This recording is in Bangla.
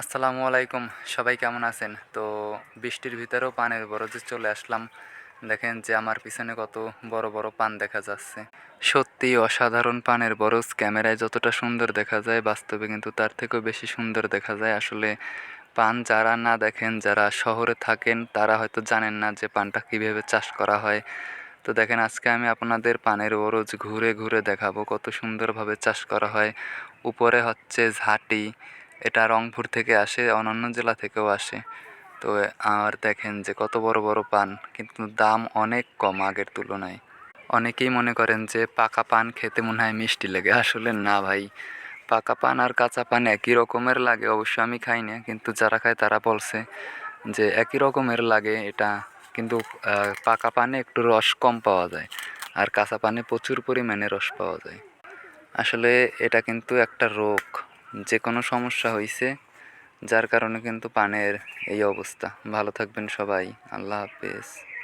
আসসালামু আলাইকুম, সবাই কেমন আছেন? তো বৃষ্টির ভিতরেও পানের বরজে চলে আসলাম। দেখেন যে আমার পিছনে কত বড় বড় পান দেখা যাচ্ছে। সত্যি অসাধারণ পানের বরজ, ক্যামেরায় যতটা সুন্দর দেখা যায়, বাস্তবে কিন্তু তার থেকেও বেশি সুন্দর দেখা যায়। আসলে পান যারা না দেখেন, যারা শহরে থাকেন, তারা হয়তো জানেন না যে পানটা কীভাবে চাষ করা হয়। তো দেখেন, আজকে আমি আপনাদের পানের বরজ ঘুরে ঘুরে দেখাবো কত সুন্দরভাবে চাষ করা হয়। উপরে হচ্ছে ঝাঁটি এটা রংপুর থেকে আসে, অন্যান্য জেলা থেকেও আসে। তো, আর দেখেন যে কত বড় বড় পান, কিন্তু দাম অনেক কম আগের তুলনায়। অনেকেই মনে করেন যে পাকা পান খেতে মনে হয় মিষ্টি লাগে, আসলে না ভাই। পাকা পান আর কাঁচা পান একই রকমের লাগে, অবশ্য আমি খাই না, কিন্তু যারা খায় তারা বলছে যে একই রকমের লাগে এটা, কিন্তু পাকা পানে একটু রস কম পাওয়া যায়, আর কাঁচা পানে প্রচুর পরিমাণে রস পাওয়া যায়। আসলে এটা কিন্তু একটা রোগ। যে কোনো সমস্যা হয়েছে যার কারণে কিন্তু পানের এই অবস্থা। ভালো থাকবেন সবাই। আল্লাহ হাফেজ।